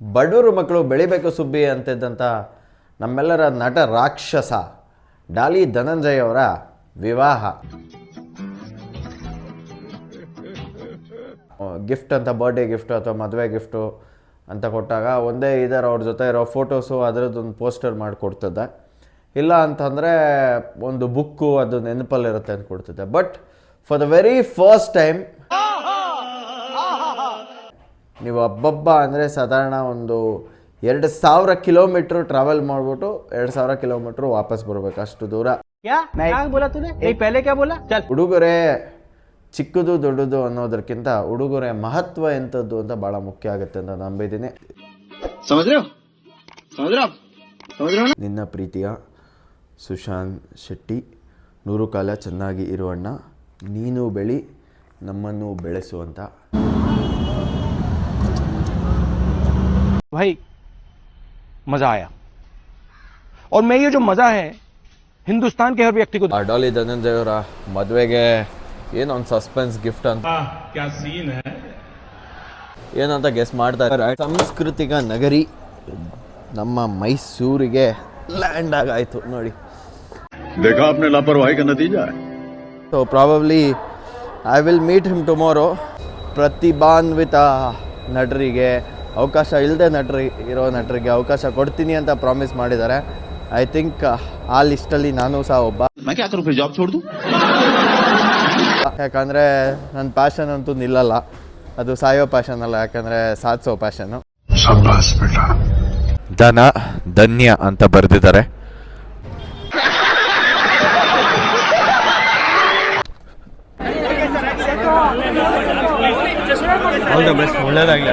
ಬಡವರು ಮಕ್ಕಳು ಬೆಳಿಬೇಕು ಸುಬ್ಬಿ ಅಂತಿದ್ದಂಥ ನಮ್ಮೆಲ್ಲರ ನಟ ರಾಕ್ಷಸ ಡಾಲಿ ಧನಂಜಯ್ ಅವರ ವಿವಾಹ. ಗಿಫ್ಟ್ ಅಂತ, ಬರ್ಡೇ ಗಿಫ್ಟು ಅಥವಾ ಮದುವೆ ಗಿಫ್ಟು ಅಂತ ಕೊಟ್ಟಾಗ ಒಂದೇ ಇದರ ಅವ್ರ ಜೊತೆ ಇರೋ ಫೋಟೋಸು ಅದರದ್ದೊಂದು ಪೋಸ್ಟರ್ ಮಾಡಿಕೊಡ್ತದೆ ಇಲ್ಲ ಅಂತಂದರೆ ಒಂದು ಬುಕ್ಕು ಅದು ನೆನಪಲ್ಲಿರುತ್ತೆ ಅಂತ ಕೊಡ್ತಿದ್ದೆ. But for the very first time ನೀವು ಹಬ್ಬಬ್ಬ ಅಂದರೆ ಸಾಧಾರಣ ಒಂದು ಎರಡು ಸಾವಿರ ಕಿಲೋಮೀಟ್ರ್ ಟ್ರಾವೆಲ್ ಮಾಡ್ಬಿಟ್ಟು ಎರಡು ಸಾವಿರ ಕಿಲೋಮೀಟರ್ ವಾಪಸ್ ಬರಬೇಕು ಅಷ್ಟು ದೂರ. ಉಡುಗೊರೆ ಚಿಕ್ಕದು ದೊಡ್ಡದು ಅನ್ನೋದಕ್ಕಿಂತ ಉಡುಗೊರೆ ಮಹತ್ವ ಎಂಥದ್ದು ಅಂತ ಬಹಳ ಮುಖ್ಯ ಆಗುತ್ತೆ ಅಂತ ನಂಬಿದ್ದೀನಿ. ನಿನ್ನ ಪ್ರೀತಿಯ ಸುಶಾಂತ್ ಶೆಟ್ಟಿ ನೂರು ಕಾಲ ಚೆನ್ನಾಗಿ ಇರುವಣ್ಣ ನೀನು ಬೆಳಿ ನಮ್ಮನ್ನು ಬೆಳೆಸುವಂಥ भाई मजा आया और मैं ये जो मजा है हिंदुस्तान के हर व्यक्ति को ಆ ಡಾಲಿ ಧನಂಜಯ್ ಅವರ ಮದುವೆಗೆ ಏನೋ ಒಂದು ಸಸ್ಪೆನ್ಸ್ ಗಿಫ್ಟ್ ಅಂತ क्या सीन है ಏನಂತ ಗೆಸ್ ಮಾಡ್ತಾ ಇದ್ದಾರೆ ಸಾಂಸ್ಕೃತಿಕ ನಗರಿ ನಮ್ಮ ಮೈಸೂರಿಗೆ ಲ್ಯಾಂಡ್ ಆಗಾಯ್ತು ನೋಡಿ देखा आपने लापरवाही का नतीजा है so probably I will meet him tomorrow ಪ್ರತಿಭಾನ್ವಿತ ನಟರಿಗೆ ಅವಕಾಶ ಇಲ್ಲದೆ ನಟರಿ ಇರೋ ನಟರಿಗೆ ಅವಕಾಶ ಕೊಡ್ತೀನಿ ಅಂತ ಪ್ರಾಮಿಸ್ ಮಾಡಿದ್ದಾರೆ. ಐ ಥಿಂಕ್ ಆ ಲಿಸ್ಟಲ್ಲಿ ನಾನು ಸಹ ಒಬ್ಬ. ಜಾಬ್ ಹೊಡೆದು ಯಾಕಂದರೆ ನನ್ನ ಪ್ಯಾಷನ್ ಅಂತೂ ನಿಲ್ಲಲ್ಲ. ಅದು ಸಾಯೋ ಪ್ಯಾಷನ್ ಅಲ್ಲ ಯಾಕಂದರೆ ಸಾಧಿಸೋ ಪ್ಯಾಷನ್ನು ಧನ ಧನ್ಯ ಅಂತ ಬರೆದಿದ್ದಾರೆ. ಒಳ್ಳೇದಾಗಲಿ.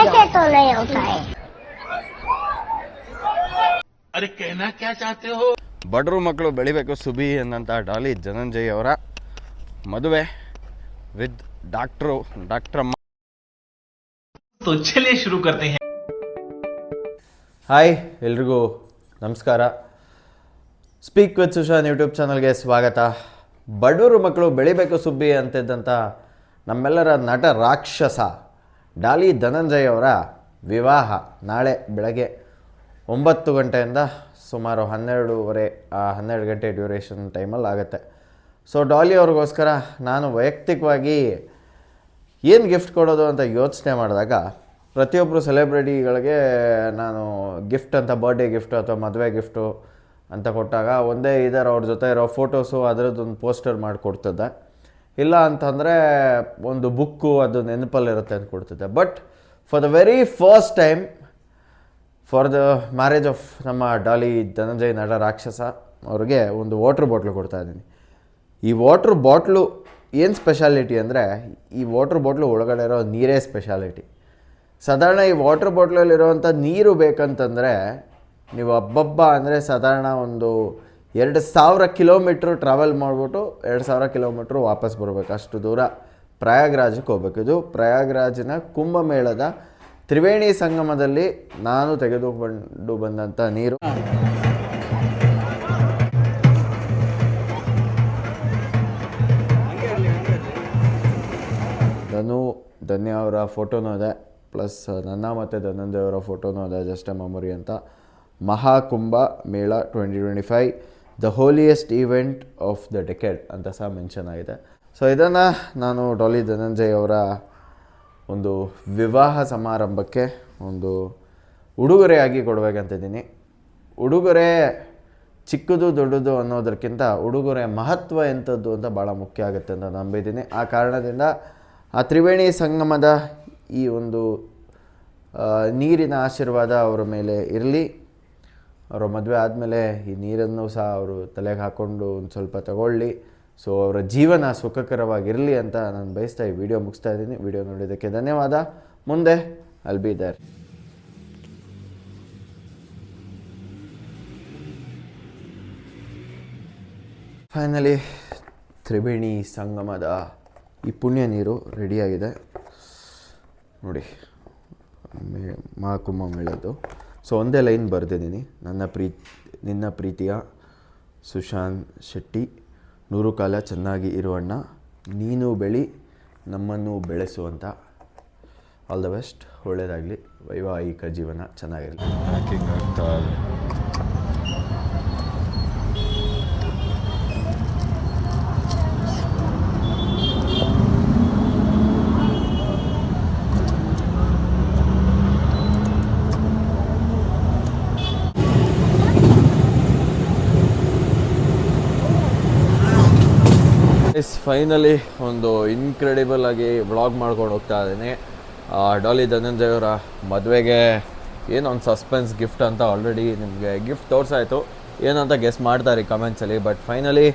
ऐसे तो नहीं होता है अरे कहना क्या चाहते हो ಬಡವರು ಮಕ್ಕಳು ಬೆಳಿಬೇಕು ಸುಬಿ ಅನ್ನಂತ ಡಾಲಿ ಧನಂಜಯ್ ಅವರ ಮದುವೆ ವಿತ್ ಡಾಕ್ಟ್ರು ಡಾಕ್ಟ್ರಮ್ಮ तो चलिए शुरू करते हैं ಹಾಯ್ ಎಲ್ರಿಗೂ ನಮಸ್ಕಾರ ಸ್ಪೀಕ್ ವಿತ್ ಸುಶಾನ್ ಯೂಟ್ಯೂಬ್ ಚಾನಲ್ಗೆ ಸ್ವಾಗತ ಬಡವರು ಮಕ್ಕಳು ಬೆಳಿಬೇಕು ಸುಬ್ಬಿ ಅಂತಿದ್ದಂಥ ನಮ್ಮೆಲ್ಲರ ನಟ ರಾಕ್ಷಸ ಡಾಲಿ ಧನಂಜಯ್ ಅವರ ವಿವಾಹ ನಾಳೆ ಬೆಳಗ್ಗೆ ಒಂಬತ್ತು ಗಂಟೆಯಿಂದ ಸುಮಾರು ಹನ್ನೆರಡೂವರೆ ಹನ್ನೆರಡು ಗಂಟೆ ಡ್ಯೂರೇಷನ್ ಟೈಮಲ್ಲಿ ಆಗುತ್ತೆ. ಸೊ, ಡಾಲಿ ಅವ್ರಿಗೋಸ್ಕರ ನಾನು ವೈಯಕ್ತಿಕವಾಗಿ ಏನು ಗಿಫ್ಟ್ ಕೊಡೋದು ಅಂತ ಯೋಚನೆ ಮಾಡಿದಾಗ ಪ್ರತಿಯೊಬ್ಬರು ಸೆಲೆಬ್ರಿಟಿಗಳಿಗೆ ನಾನು ಗಿಫ್ಟ್ ಅಂತ ಬರ್ಡೇ ಗಿಫ್ಟು ಅಥವಾ ಮದುವೆ ಗಿಫ್ಟು ಅಂತ ಕೊಟ್ಟಾಗ ಒಂದೇ ಇದರ ಅವ್ರ ಜೊತೆ ಇರೋ ಫೋಟೋಸು ಅದರದ್ದೊಂದು ಪೋಸ್ಟರ್ ಮಾಡಿಕೊಡ್ತದೆ ಇಲ್ಲ ಅಂತಂದರೆ ಒಂದು ಬುಕ್ಕು ಅದು ನೆನಪಲ್ಲಿರುತ್ತೆ ಅಂತ ಕೊಡ್ತಿದ್ದೆ. But for the very first time for the marriage of ನಮ್ಮ ಡಾಲಿ ಧನಂಜಯ್ ನಡ ರಾಕ್ಷಸ ಅವ್ರಿಗೆ ಒಂದು ವಾಟ್ರ್ ಬಾಟ್ಲು ಕೊಡ್ತಾ ಇದ್ದೀನಿ. ಈ ವಾಟ್ರ್ ಬಾಟ್ಲು ಏನು ಸ್ಪೆಷಾಲಿಟಿ ಅಂದರೆ, ಈ ವಾಟ್ರ್ ಬಾಟ್ಲು ಒಳಗಡೆ ಇರೋ ನೀರೇ ಸ್ಪೆಷಾಲಿಟಿ ಸಾಧಾರಣ ಈ ವಾಟ್ರ್ ಬಾಟ್ಲಲ್ಲಿರುವಂಥ ನೀರು ಬೇಕಂತಂದರೆ, ನೀವು ಹಬ್ಬಬ್ಬ ಅಂದರೆ ಸಾಧಾರಣ ಒಂದು ಎರಡು ಸಾವಿರ ಕಿಲೋಮೀಟ್ರ್ ಟ್ರಾವೆಲ್ ಮಾಡಿಬಿಟ್ಟು ಎರಡು ಸಾವಿರ ಕಿಲೋಮೀಟ್ರ್ ವಾಪಸ್ ಬರಬೇಕು. ಅಷ್ಟು ದೂರ ಪ್ರಯಾಗ್ರಾಜಕ್ಕೆ ಹೋಗ್ಬೇಕು. ಇದು ಪ್ರಯಾಗ್ರಾಜ್ನ ಕುಂಭಮೇಳದ ತ್ರಿವೇಣಿ ಸಂಗಮದಲ್ಲಿ ನಾನು ತೆಗೆದುಕೊಂಡು ಬಂದಂಥ ನೀರು. ಧನು, ಧನ್ಯ ಅವರ ಫೋಟೋನೂ ಇದೆ. ಪ್ಲಸ್ ನನ್ನ ಮತ್ತು ಧನಂಜಯ ಅವರ ಫೋಟೋನೂ ಇದೆ. ಜಸ್ಟ್ ಮೆಮೊರಿ ಅಂತ. Mahakumbh Mela twenty twenty five the holiest event of the decade ಅಂತ ಸಹ ಮೆನ್ಷನ್ ಆಗಿದೆ. ಸೊ ಇದನ್ನು ನಾನು ಡಾಲಿ ಧನಂಜಯ್ ಅವರ ಒಂದು ವಿವಾಹ ಸಮಾರಂಭಕ್ಕೆ ಒಂದು ಉಡುಗೊರೆಯಾಗಿ ಕೊಡಬೇಕಂತಿದ್ದೀನಿ ಉಡುಗೊರೆ ಚಿಕ್ಕದು ದೊಡ್ಡದು ಅನ್ನೋದಕ್ಕಿಂತ ಉಡುಗೊರೆ ಮಹತ್ವ ಎಂಥದ್ದು ಅಂತ ಭಾಳ ಮುಖ್ಯ ಆಗುತ್ತೆ ಅಂತ ನಂಬಿದ್ದೀನಿ. ಆ ಕಾರಣದಿಂದ ಆ ತ್ರಿವೇಣಿ ಸಂಗಮದ ಈ ಒಂದು ನೀರಿನ ಆಶೀರ್ವಾದ ಅವರ ಮೇಲೆ ಇರಲಿ. ಅವರ ಮದುವೆ ಆದಮೇಲೆ ಈ ನೀರನ್ನು ಸಹ ಅವರು ತಲೆಗೆ ಹಾಕ್ಕೊಂಡು ಒಂದು ಸ್ವಲ್ಪ ತಗೊಳ್ಳಿ. ಸೊ ಅವರ ಜೀವನ ಸುಖಕರವಾಗಿರಲಿ ಅಂತ ನಾನು ಬಯಸ್ತಾ ಈ ವಿಡಿಯೋ ಮುಗಿಸ್ತಾ ಇದ್ದೀನಿ. ವಿಡಿಯೋ ನೋಡಿದ್ದಕ್ಕೆ ಧನ್ಯವಾದ. ಮುಂದೆ ಅಲ್ಲಿ ಬಿ ದೇರ್ ಫೈನಲಿ ಸಂಗಮದ ಈ ಪುಣ್ಯ ನೀರು ರೆಡಿಯಾಗಿದೆ ನೋಡಿ ಸೊ ಒಂದೇ ಲೈನ್ ಬರೆದಿದ್ದೀನಿ. ನನ್ನ ಪ್ರೀತಿ, ನಿನ್ನ ಪ್ರೀತಿಯ ಸುಶಾಂತ್ ಶೆಟ್ಟಿ, ನೂರು ಕಾಲ ಚೆನ್ನಾಗಿ ಇರುವಣ್ಣ ನೀನು ಬೆಳಿ, ನಮ್ಮನ್ನು ಬೆಳೆಸುವಂಥ ಆಲ್ ದ ಬೆಸ್ಟ್ ಒಳ್ಳೆಯದಾಗಲಿ ವೈವಾಹಿಕ ಜೀವನ ಚೆನ್ನಾಗಿರಲಿ. ಫೈನಲಿ ಒಂದು ಇನ್ಕ್ರೆಡಿಬಲ್ ಆಗಿ ವ್ಲಾಗ್ ಮಾಡ್ಕೊಂಡು ಹೋಗ್ತಾ ಇದ್ದೀನಿ. ಡಾಲಿ ಧನಂಜಯವರ ಮದುವೆಗೆ ಏನು ಒಂದು ಸಸ್ಪೆನ್ಸ್ ಗಿಫ್ಟ್ ಅಂತ ಆಲ್ರೆಡಿ ನಿಮಗೆ ಗಿಫ್ಟ್ ತೋರಿಸಾಯ್ತು. ಏನಂತ ಗೆಸ್ ಮಾಡ್ತಾರೆ ಕಮೆಂಟ್ಸಲ್ಲಿ ಬಟ್ ಫೈನಲಿ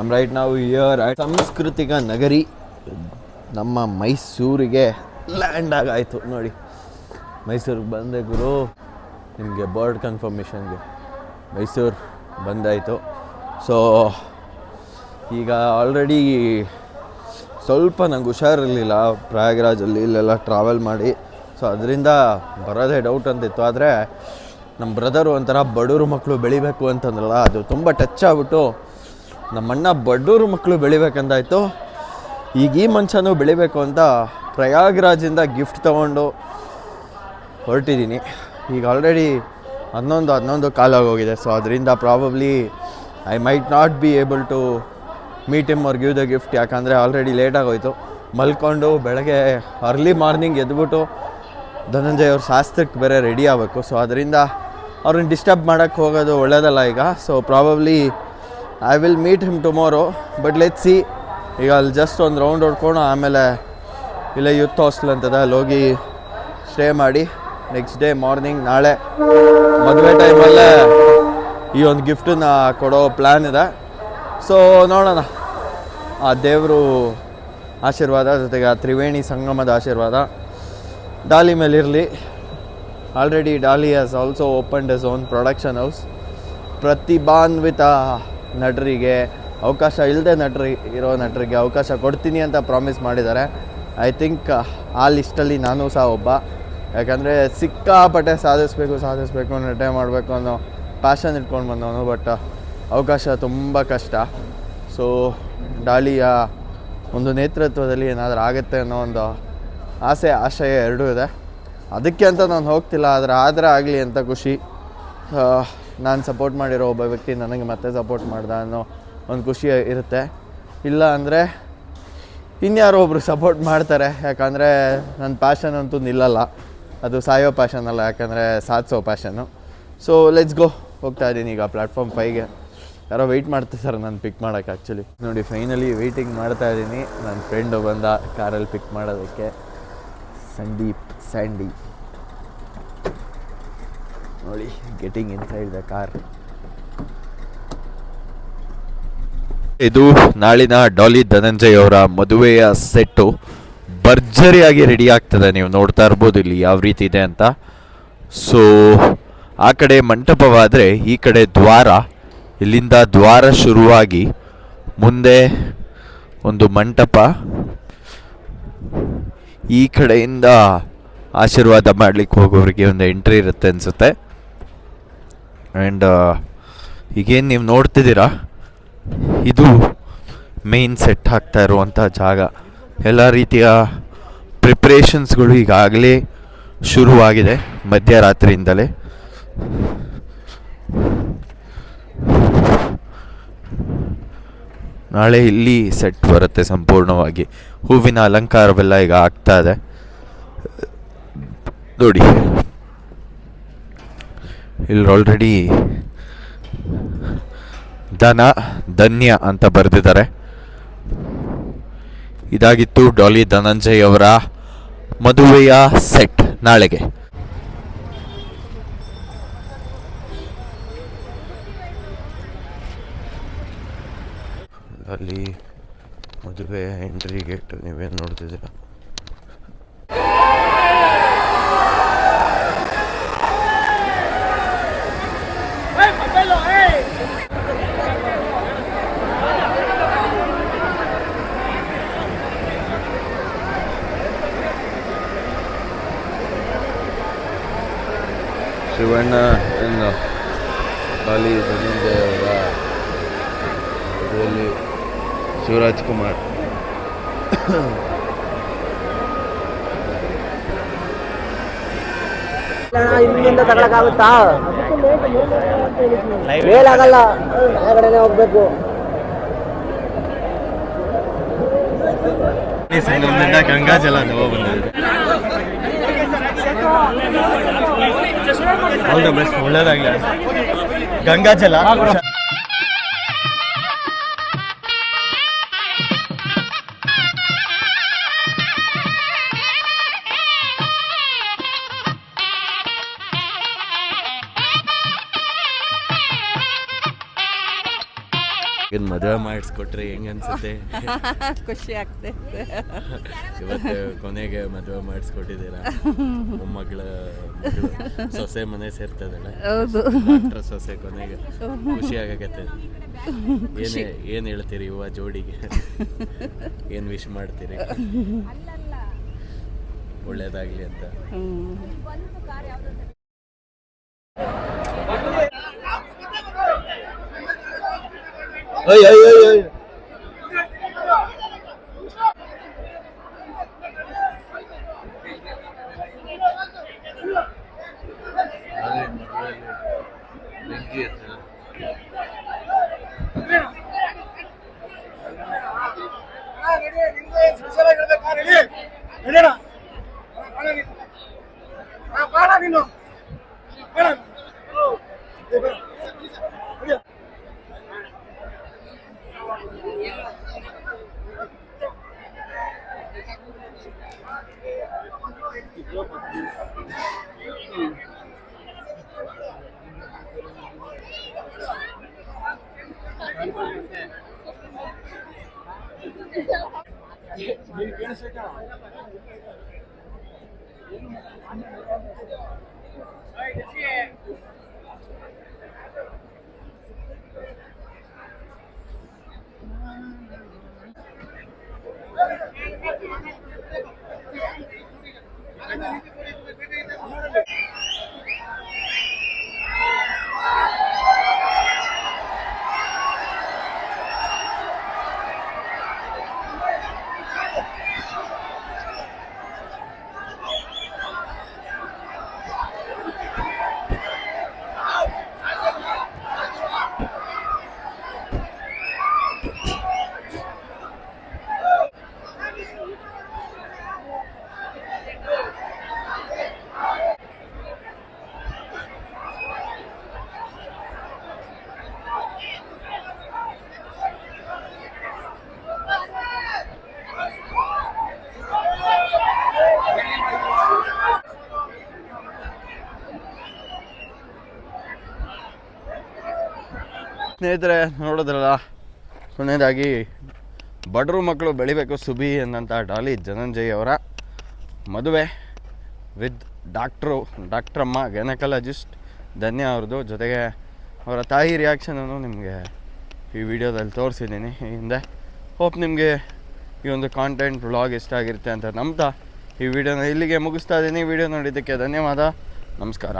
ಐಮ್ ರೈಟ್ ನಾವು ಇಯರ್ ಸಾಂಸ್ಕೃತಿಕ ನಗರಿ ನಮ್ಮ ಮೈಸೂರಿಗೆ ಲ್ಯಾಂಡ್ ಆಗಾಯಿತು ನೋಡಿ. ಮೈಸೂರಿಗೆ ಬಂದೆ ಗುರು. ನಿಮಗೆ ಬರ್ಡ್ ಕನ್ಫರ್ಮೇಷನ್ಗೆ ಮೈಸೂರು ಬಂದಾಯಿತು. ಸೊ ಈಗ ಆಲ್ರೆಡಿ ಸ್ವಲ್ಪ ನಂಗೆ ಹುಷಾರಿರಲಿಲ್ಲ, ಪ್ರಯಾಗ್ರಾಜಲ್ಲಿ ಇಲ್ಲೆಲ್ಲ ಟ್ರಾವೆಲ್ ಮಾಡಿ. ಸೊ ಅದರಿಂದ ಬರೋದೇ ಡೌಟ್ ಅಂತಿತ್ತು. ಆದರೆ ನಮ್ಮ ಬ್ರದರು ಒಂಥರ ಬಡವರು ಮಕ್ಕಳು ಬೆಳಿಬೇಕು ಅಂತಂದ್ರಲ್ಲ, ಅದು ತುಂಬ ಟಚ್ ಆಗ್ಬಿಟ್ಟು ನಮ್ಮಣ್ಣ ಬಡವರು ಮಕ್ಕಳು ಬೆಳಿಬೇಕಂದಾಯ್ತು. ಈಗ ಈ ಮನುಷ್ಯನೂ ಬೆಳಿಬೇಕು ಅಂತ ಪ್ರಯಾಗ್ರಾಜಿಂದ ಗಿಫ್ಟ್ ತೊಗೊಂಡು ಹೊರಟಿದ್ದೀನಿ ಈಗ ಆಲ್ರೆಡಿ ಹನ್ನೊಂದು ಹನ್ನೊಂದು ಕಾಲಾಗೋಗಿದೆ. ಸೊ ಅದರಿಂದ probably I might not be able to meet him ಅವ್ರಿಗೆ ದ ಗಿಫ್ಟ್ ಯಾಕಂದರೆ ಆಲ್ರೆಡಿ ಲೇಟಾಗೋಯ್ತು ಮಲ್ಕೊಂಡು ಬೆಳಗ್ಗೆ ಅರ್ಲಿ ಮಾರ್ನಿಂಗ್ ಎದ್ಬಿಟ್ಟು ಧನಂಜಯ್ ಅವ್ರ ಶಾಸ್ತ್ರಕ್ಕೆ ಬೇರೆ ರೆಡಿ ಆಗಬೇಕು. ಸೊ ಅದರಿಂದ ಅವ್ರನ್ನ ಡಿಸ್ಟರ್ಬ್ ಮಾಡೋಕ್ಕೆ ಹೋಗೋದು ಒಳ್ಳೆಯದಲ್ಲ ಈಗ. So probably I will meet him tomorrow but let see ಈಗ ಅಲ್ಲಿ ಜಸ್ಟ್ ಒಂದು ರೌಂಡ್ ಹೊಡ್ಕೊಂಡು ಆಮೇಲೆ ಇಲ್ಲೇ ಯೂತ್ ಹಾಸ್ಟೆಲ್ ಅಂತದ ಅಲ್ಲಿ ಹೋಗಿ ಸ್ಟೇ ಮಾಡಿ. ನೆಕ್ಸ್ಟ್ ಡೇ ಮಾರ್ನಿಂಗ್ ನಾಳೆ ಮದುವೆ ಟೈಮಲ್ಲೇ ಈ ಒಂದು ಗಿಫ್ಟನ್ನ ಕೊಡೋ ಪ್ಲ್ಯಾನ್ ಇದೆ. ಸೊ ನೋಡೋಣ. ಆ ದೇವರು ಆಶೀರ್ವಾದ ಜೊತೆಗೆ ಆ ತ್ರಿವೇಣಿ ಸಂಗಮದ ಆಶೀರ್ವಾದ. ಡಾಲಿ ಮೇಲಿರಲಿ. Already Daali has also opened his own production house ಪ್ರತಿಭಾನ್ವಿತ ನಟರಿಗೆ ಅವಕಾಶ ಇಲ್ಲದೆ ನಟರಿ, ಇರೋ ನಟರಿಗೆ ಅವಕಾಶ ಕೊಡ್ತೀನಿ ಅಂತ ಪ್ರಾಮಿಸ್ ಮಾಡಿದ್ದಾರೆ. ಐ ಥಿಂಕ್ ಆ ಲಿಸ್ಟಲ್ಲಿ ನಾನು ಸಹ ಒಬ್ಬ. ಯಾಕಂದರೆ ಸಿಕ್ಕಾಪಟ್ಟೆ ಸಾಧಿಸ್ಬೇಕು ಸಾಧಿಸ್ಬೇಕು, ನಟನೆ ಮಾಡಬೇಕು ಅನ್ನೋ ಪ್ಯಾಷನ್ ಇಟ್ಕೊಂಡು ಬಂದವನು ಬಟ್ ಅವಕಾಶ ತುಂಬ ಕಷ್ಟ. ಸೊ ಡಾಲಿಯ ಒಂದು ನೇತೃತ್ವದಲ್ಲಿ ಏನಾದರೂ ಆಗುತ್ತೆ ಅನ್ನೋ ಒಂದು ಆಸೆ, ಆಶಯ ಎರಡೂ ಇದೆ. ಅದಕ್ಕೆ ಅಂತ ನಾನು ಹೋಗ್ತಿಲ್ಲ, ಆದರೆ ಆದರೆ ಆಗಲಿ ಅಂತ ಖುಷಿ. ನಾನು ಸಪೋರ್ಟ್ ಮಾಡಿರೋ ಒಬ್ಬ ವ್ಯಕ್ತಿ ನನಗೆ ಮತ್ತೆ ಸಪೋರ್ಟ್ ಮಾಡ್ದ ಅನ್ನೋ ಒಂದು ಖುಷಿ ಇರುತ್ತೆ. ಇಲ್ಲ ಅಂದರೆ ಇನ್ಯಾರೋ ಒಬ್ರು ಸಪೋರ್ಟ್ ಮಾಡ್ತಾರೆ, ಯಾಕಂದರೆ ನನ್ನ ಪ್ಯಾಷನ್ ಅಂತೂ ನಿಲ್ಲಲ್ಲ. ಅದು ಸಾಯೋ ಪ್ಯಾಷನ್ ಅಲ್ಲ, ಯಾಕಂದರೆ ಸಾಧಿಸೋ ಪ್ಯಾಷನ್ನು ಸೊ ಲೆಟ್ಸ್ ಗೋ ಹೋಗ್ತಾ ಇದ್ದೀನಿ ಈಗ ಪ್ಲಾಟ್ಫಾರ್ಮ್ ಫೈವ್ಗೆ ಯಾರೋ ವೆಯ್ಟ್ ಸರ್ ನಾನು ಪಿಕ್ ಮಾಡೋಕ್ಕೆ ಆ್ಯಕ್ಚುಲಿ ನೋಡಿ ಫೈನಲಿ ವೆಯ್ಟಿಂಗ್ ಮಾಡ್ತಾ ಇದ್ದೀನಿ. ನನ್ನ ಫ್ರೆಂಡು ಬಂದ ಕಾರಲ್ಲಿ ಪಿಕ್ ಮಾಡೋದಕ್ಕೆ. ಸಂದೀಪ್ ಸ್ಯಾಂಡಿ ನೋಡಿ ಗೆಟಿಂಗ್ ಇನ್ಸೈಡ್ ದ ಕಾರ್ ಇದು ನಾಳಿನ ಡಾಲಿ ಧನಂಜಯ್ ಅವರ ಮದುವೆಯ ಸೆಟ್ಟು ಭರ್ಜರಿಯಾಗಿ ರೆಡಿ ಆಗ್ತದೆ. ನೀವು ನೋಡ್ತಾ ಇರ್ಬೋದು ಇಲ್ಲಿ ಯಾವ ರೀತಿ ಇದೆ ಅಂತ. ಸೊ ಆ ಕಡೆ ಮಂಟಪವಾದರೆ ಈ ಕಡೆ ದ್ವಾರ. ಇಲ್ಲಿಂದ ದ್ವಾರ ಶುರುವಾಗಿ ಮುಂದೆ ಒಂದು ಮಂಟಪ. ಈ ಕಡೆಯಿಂದ ಆಶೀರ್ವಾದ ಮಾಡಲಿಕ್ಕೆ ಹೋಗೋರಿಗೆ ಒಂದು ಎಂಟ್ರಿ ಇರುತ್ತೆ ಅನಿಸುತ್ತೆ. ಆ್ಯಂಡ್ ಈಗೇನು ನೀವು ನೋಡ್ತಿದ್ದೀರಾ? ಇದು ಮೇನ್ ಸೆಟ್ ಆಗ್ತಾ ಇರುವಂಥ ಜಾಗ. ಎಲ್ಲ ರೀತಿಯ ಪ್ರಿಪ್ರೇಷನ್ಸ್ಗಳು ಈಗಾಗಲೇ ಶುರುವಾಗಿದೆ ಮಧ್ಯರಾತ್ರಿಯಿಂದಲೇ. ನಾಳೆ ಇಲ್ಲಿ ಸೆಟ್ ಬರುತ್ತೆ ಸಂಪೂರ್ಣವಾಗಿ. ಹೂವಿನ ಅಲಂಕಾರವೆಲ್ಲ ಈಗ ಆಗ್ತಾ ಇದೆ. ನೋಡಿ. ಇಲ್ಲಿ ಆಲ್ರೆಡಿ ಧನ ಧನ್ಯ ಅಂತ ಬರೆದಿದ್ದಾರೆ. ಇದಾಗಿತ್ತು ಡಾಲಿ ಧನಂಜಯ್ ಅವರ ಮದುವೆಯ ಸೆಟ್ ನಾಳೆಗೆ. ಅಲ್ಲಿ ಮದುವೆ ಎಂಟ್ರಿ ಗೇಟ್ ನೀವೇನು ನೋಡ್ತಿದ್ದೀರಾ? ಶಿವಣ್ಣ ಎಂದು ಖಾಲಿ ಧನಂಜಯ ಅವರ ಇದರಲ್ಲಿ ಶಿವರಾಜ್ ಕುಮಾರ್. ಇಲ್ಲಿಂದ ತಗೊಳಕ್ಕಾಗುತ್ತಾ? ಮೇಲಾಗಲ್ಲ. ಕೆಳಗಡೆನೆ ಹೋಗ್ಬೇಕು. ಸಂಗಮದಿಂದ ಗಂಗಾಜಲ ನೋವು ಬಂದಿದೆ. ಆಲ್ ದ ಬೆಸ್ಟ್ ಒಳ್ಳೇದಾಗಲಿ. ಮದುವೆ ಮಾಡಿಸ್ಕೊಟ್ರೆ ಹೆಂಗ ಅನ್ಸುತ್ತೆ? ಖುಷಿ ಆಗ್ತೈತೆ. ಇವತ್ತು ಕೊನೆಗೆ ಮದುವೆ ಮಾಡಿಸ್ಕೊಟ್ಟಿದ್ದೀರಾ? ಮೊಮ್ಮಗಳ ಮಗಳು ಸೊಸೆ ಮನೆ ಸೇರ್ತದಲ್ಲ? ಹೌದು. ಡಾಕ್ಟ್ರ ಸೊಸೆ ಕೊನೆಗೆ. ಖುಷಿ ಆಗಕತ್ತೆ ಏನು ಏನ್ ಹೇಳ್ತೀರಿ ಯುವ ಜೋಡಿಗೆ? ಏನ್ ವಿಶ್ ಮಾಡ್ತೀರಿ? ಒಳ್ಳೇದಾಗ್ಲಿ ಅಂತ. ನಡೆಯೋಣ All right, that's it. ಸ್ನೇಹಿತರೆ, ನೋಡಿದ್ರಲ್ಲ? ಕೊನೆಯದಾಗಿ, ಬಡರು ಮಕ್ಕಳು ಬೆಳಿಬೇಕು ಸುಬಿ ಎಂದಂಥ ಡಾಲಿ ಧನಂಜಯ್ ಅವರ ಮದುವೆ ವಿತ್ ಡಾಕ್ಟ್ರು, ಡಾಕ್ಟ್ರಮ್ಮ, ಗೈನಕಾಲಜಿಸ್ಟ್ ಧನ್ಯ ಅವ್ರದ್ದು. ಜೊತೆಗೆ ಅವರ ತಾಯಿ ರಿಯಾಕ್ಷನನ್ನು ನಿಮಗೆ ಈ ವಿಡಿಯೋದಲ್ಲಿ ತೋರಿಸಿದ್ದೀನಿ. ಈ ಹಿಂದೆ ಹೋಪ್ ನಿಮಗೆ ಈ ಒಂದು ಕಾಂಟೆಂಟ್ ವ್ಲಾಗ್ ಇಷ್ಟ ಆಗಿರುತ್ತೆ ಅಂತ ನಂಬ್ತಾ ಈ ವಿಡಿಯೋನ ಇಲ್ಲಿಗೆ ಮುಗಿಸ್ತಾ ಇದ್ದೀನಿ. ವಿಡಿಯೋ ನೋಡಿದ್ದಕ್ಕೆ ಧನ್ಯವಾದ. ನಮಸ್ಕಾರ.